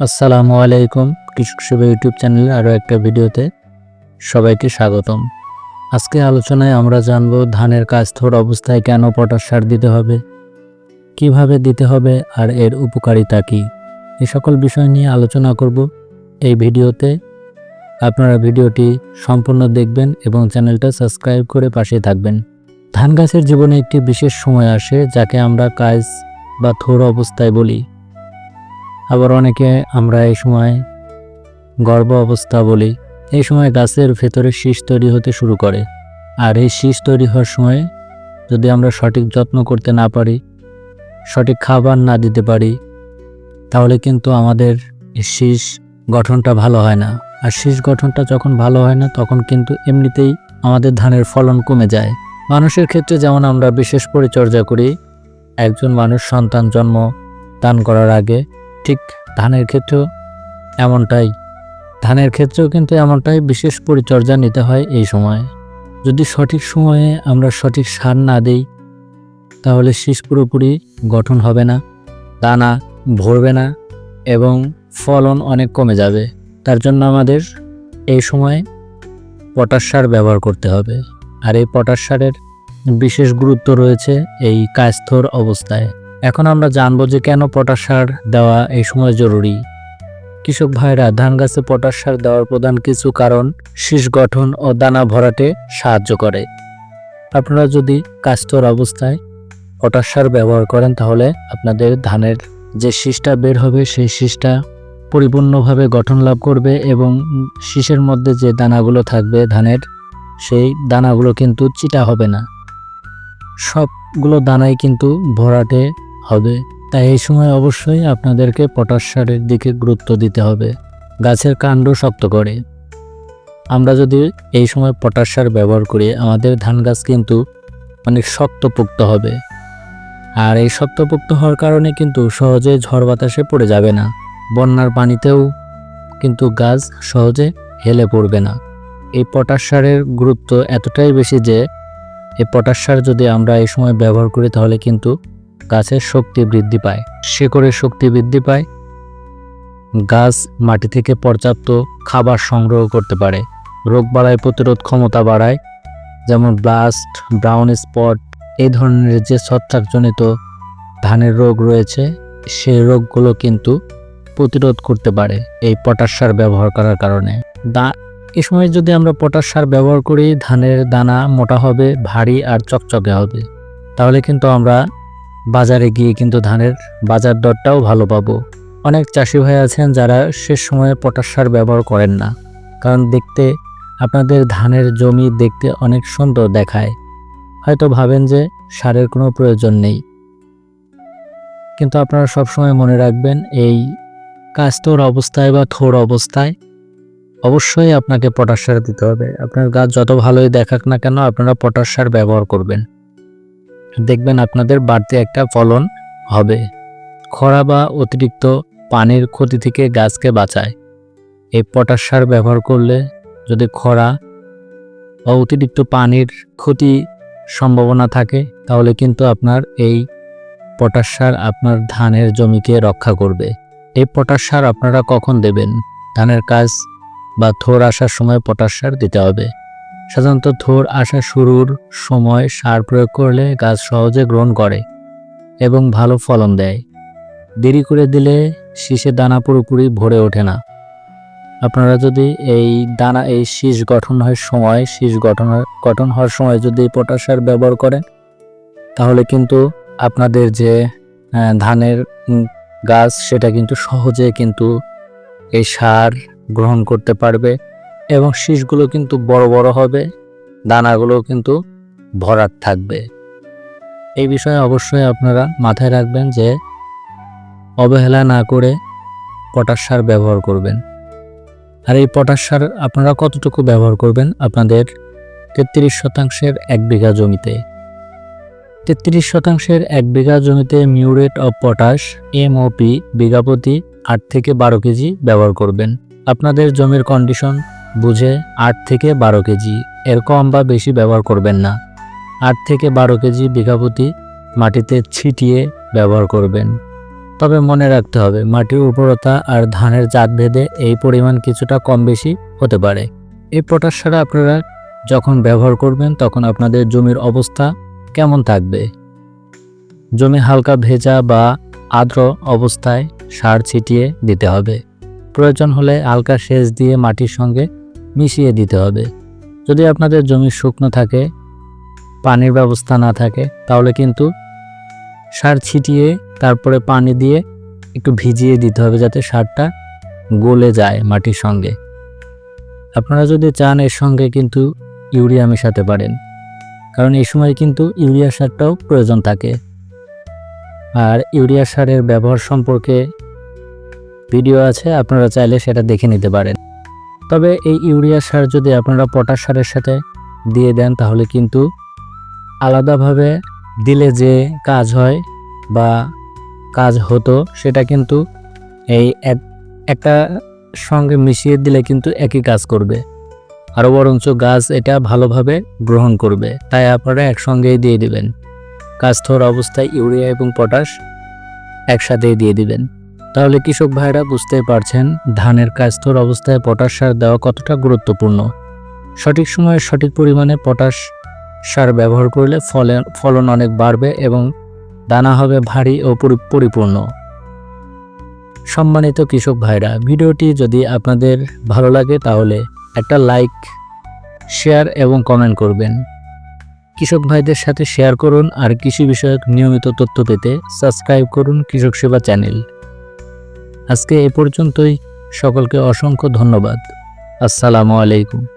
আসসালামু আলাইকুম, কৃষক সেবা ইউটিউব চ্যানেলে আরও একটা ভিডিওতে সবাইকে স্বাগতম। আজকে আলোচনায় আমরা জানব ধানের কাস্থর অবস্থায় কেন পটাশ সার দিতে হবে, কীভাবে দিতে হবে আর এর উপকারিতা কী। এই সকল বিষয় নিয়ে আলোচনা করব এই ভিডিওতে। আপনারা ভিডিওটি সম্পূর্ণ দেখবেন এবং চ্যানেলটা সাবস্ক্রাইব করে পাশে থাকবেন। ধান গাছের জীবনে একটি বিশেষ সময় আসে, যাকে আমরা কাজ বা থোর অবস্থায় বলি। আবার অনেকে আমরা এই সময় গর্ভ অবস্থা বলি। এই সময় গাছের ভেতরে শীষ তৈরি হতে শুরু করে। আর এই শীষ তৈরি হওয়ার সময় যদি আমরা সঠিক যত্ন করতে না পারি, সঠিক খাবার না দিতে পারি, তাহলে কিন্তু আমাদের শীষ গঠনটা ভালো হয় না। আর শীষ গঠনটা যখন ভালো হয় না, তখন কিন্তু এমনিতেই আমাদের ধানের ফলন কমে যায়। মানুষের ক্ষেত্রে যেমন আমরা বিশেষ পরিচর্যা করি, একজন মানুষ সন্তান জন্ম দান করার আগে ঠিক ধানের ক্ষেত্রেও এমনটাই। ধানের ক্ষেত্রেও কিন্তু এমনটাই বিশেষ পরিচর্যা নিতে হয় এই সময়ে। যদি সঠিক সময়ে আমরা সঠিক সার না দেই, তাহলে শীষ পুরোপুরি গঠন হবে না, দানা ভরবে না এবং ফলন অনেক কমে যাবে। তার জন্য আমাদের এই সময় পটাশ সার ব্যবহার করতে হবে। আর এই পটাশ সারের বিশেষ গুরুত্ব রয়েছে এই কাস্থর অবস্থায়। এখন আমরা জানব যে কেন পটাশ সার দেওয়া এই সময় জরুরি। কৃষক ভাইরা, ধান গাছে পটাশ সার দেওয়ার প্রধান কিছু কারণ, শীষ গঠন ও দানা ভরাটে সাহায্য করে। আপনারা যদি কাস্তর অবস্থায় পটাশ সার ব্যবহার করেন, তাহলে আপনাদের ধানের যে শীষটা বের হবে, সেই শীষটা পরিপূর্ণভাবে গঠন লাভ করবে এবং শীষের মধ্যে যে দানাগুলো থাকবে ধানের, সেই দানাগুলো কিন্তু চিটা হবে না। সবগুলো দানাই কিন্তু ভরাটে হবে। তাই এই সময় অবশ্যই আপনাদেরকে পটাশ সারের দিকে গুরুত্ব দিতে হবে। গাছের কাণ্ড শক্ত করে। আমরা যদি এই সময় পটাশ সার ব্যবহার করি, আমাদের ধান গাছ কিন্তু অনেক শক্তপোক্ত হবে। আর এই শক্তপোক্ত হওয়ার কারণে কিন্তু সহজে ঝড় বাতাসে পড়ে যাবে না। বন্যার পানিতেও কিন্তু গাছ সহজে হেলে পড়বে না। এই পটাশ সারের গুরুত্ব এতটাই বেশি যে, এই পটাশ সার যদি আমরা এই সময় ব্যবহার করি, তাহলে কিন্তু গাছের শক্তি বৃদ্ধি পায়। শেকড়ের শক্তি বৃদ্ধি পায়। গাছ মাটি থেকে পর্যাপ্ত খাবার সংগ্রহ করতে পারে। রোগবালাই প্রতিরোধ ক্ষমতা বাড়ায়, যেমন ব্লাস্ট, ব্রাউন স্পট, এই ধরনের যে ছত্রাকজনিত ধানের রোগ রয়েছে, সেই রোগগুলো কিন্তু প্রতিরোধ করতে পারে এই পটাশ সার ব্যবহার করার কারণে। দা, এ সময় যদি আমরা পটাশ সার ব্যবহার করি, ধানের দানা মোটা হবে, ভারী আর চকচকে হবে। তাহলে কিন্তু আমরা বাজারে গিয়ে কিন্তু ধানের বাজার দরটাও ভালো পাবো। অনেক চাষি ভাই আছেন যারা শেষ সময়ে পটাশ সার ব্যবহার করেন না, কারণ দেখতে, আপনাদের ধানের জমি দেখতে অনেক সুন্দর দেখায়। হয়তো ভাবেন যে সারের কোনো প্রয়োজন নেই। কিন্তু আপনারা সবসময় মনে রাখবেন, এই কাস্তর অবস্থায় বা থোর অবস্থায় অবশ্যই আপনাকে পটাশ সার দিতে হবে। আপনার গাছ যত ভালোই দেখাক না কেন, আপনারা পটাশ সার ব্যবহার করবেন। দেখবেন আপনাদের বাড়তি একটা ফলন হবে। খরা বা অতিরিক্ত পানির ক্ষতি থেকে গাছকে বাঁচায়। এই পটাশ সার ব্যবহার করলে যদি খরা বা অতিরিক্ত পানির ক্ষতি সম্ভাবনা থাকে, তাহলে কিন্তু আপনার এই পটাশ সার আপনার ধানের জমিকে রক্ষা করবে। এই পটাশ সার আপনারা কখন দেবেন? ধানের কাজ বা থোর আসার সময় পটাশ সার দিতে হবে। সাধারণত থোর আসা শুরুর সময় সার প্রয়োগ করলে গাছ সহজে গ্রহণ করে এবং ভালো ফলন দেয়। দেরি করে দিলে শীষে দানা পুরোপুরি ভরে ওঠে না। আপনারা যদি এই দানা, এই শীষ গঠন হওয়ার সময়, শীষ গঠন গঠন হওয়ার সময় যদি পটাশ সার ব্যবহার করেন, তাহলে কিন্তু আপনাদের যে ধানের গাছ, সেটা কিন্তু সহজে কিন্তু এই সার গ্রহণ করতে পারবে। এবং শীষগুলো কিন্তু বড় বড় হবে, দানাগুলো কিন্তু ভরাট থাকবে। এই বিষয়ে অবশ্যই আপনারা মাথায় রাখবেন যে অবহেলা না করে পটাশ সার ব্যবহার করবেন। আর এই পটাশ সার আপনারা কতটুকু ব্যবহার করবেন? আপনাদের তেত্রিশ শতাংশের এক বিঘা জমিতে। তেত্রিশ শতাংশের এক বিঘা জমিতে মিউরেট অফ পটাশ, এমওপি বিঘা প্রতি আট থেকে বারো কেজি ব্যবহার করবেন। আপনাদের জমির কন্ডিশন বুঝে আট থেকে বারো কেজি। এর কম বা বেশি ব্যবহার করবেন না। আট থেকে বারো কেজি বিঘা প্রতি মাটিতে ছিটিয়ে ব্যবহার করবেন। তবে মনে রাখতে হবে, মাটির উর্বরতা আর ধানের জাত ভেদে এই পরিমাণ কিছুটা কম বেশি হতে পারে। এই পটাশ সার আপনারা যখন ব্যবহার করবেন, তখন আপনাদের জমির অবস্থা কেমন থাকবে? জমি হালকা ভেজা বা আর্দ্র অবস্থায় সার ছিটিয়ে দিতে হবে। প্রয়োজন হলে হালকা সেচ দিয়ে মাটির সঙ্গে মিশিয়ে দিতে হবে। যদি আপনাদের জমি শুকনো থাকে, পানির ব্যবস্থা না থাকে, তাহলে কিন্তু সার ছিটিয়ে, তারপরে পানি দিয়ে একটু ভিজিয়ে দিতে হবে যাতে সারটা গলে যায় মাটির সঙ্গে। আপনারা যদি চান এর সঙ্গে কিন্তু ইউরিয়া মেশাতে পারেন, কারণ এই সময় কিন্তু ইউরিয়া সারটাও প্রয়োজন থাকে। আর ইউরিয়া সারের ব্যবহার সম্পর্কে ভিডিও আছে, আপনারা চাইলে সেটা দেখে নিতে পারেন। তবে এই ইউরিয়া সার যদি আপনারা পটাশ সারের সাথে দিয়ে দেন, তাহলে কিন্তু আলাদাভাবে দিলে যে কাজ হয় বা কাজ হতো, সেটা কিন্তু এই এক- একটা সঙ্গে মিশিয়ে দিলে কিন্তু একই কাজ করবে। আরও বরঞ্চ গাছ এটা ভালোভাবে গ্রহণ করবে। তাই আপনারা একসঙ্গেই দিয়ে দিবেন। কাস্থর অবস্থায় ইউরিয়া এবং পটাশ একসাথেই দিয়ে দিবেন। তাহলে কৃষক ভাইরা বুঝতে পারছেন, ধানের কাস্তর অবস্থায় পটাশ সার দেওয়া কতটা গুরুত্বপূর্ণ। সঠিক সময়ে সঠিক পরিমাণে পটাশ সার ব্যবহার করলে ফলে ফলন অনেক বাড়বে এবং দানা হবে ভারী ও পরি- পরিপূর্ণ। সম্মানিত কৃষক ভাইরা, ভিডিওটি যদি আপনাদের ভালো লাগে তাহলে একটা লাইক, শেয়ার এবং কমেন্ট করবেন। কৃষক ভাইদের সাথে শেয়ার করুন আর কৃষি বিষয়ক নিয়মিত তথ্য পেতে সাবস্ক্রাইব করুন কৃষক সেবা চ্যানেল। আজকে এ পর্যন্তই। সকলকে অসংখ্য ধন্যবাদ। আসসালামু আলাইকুম।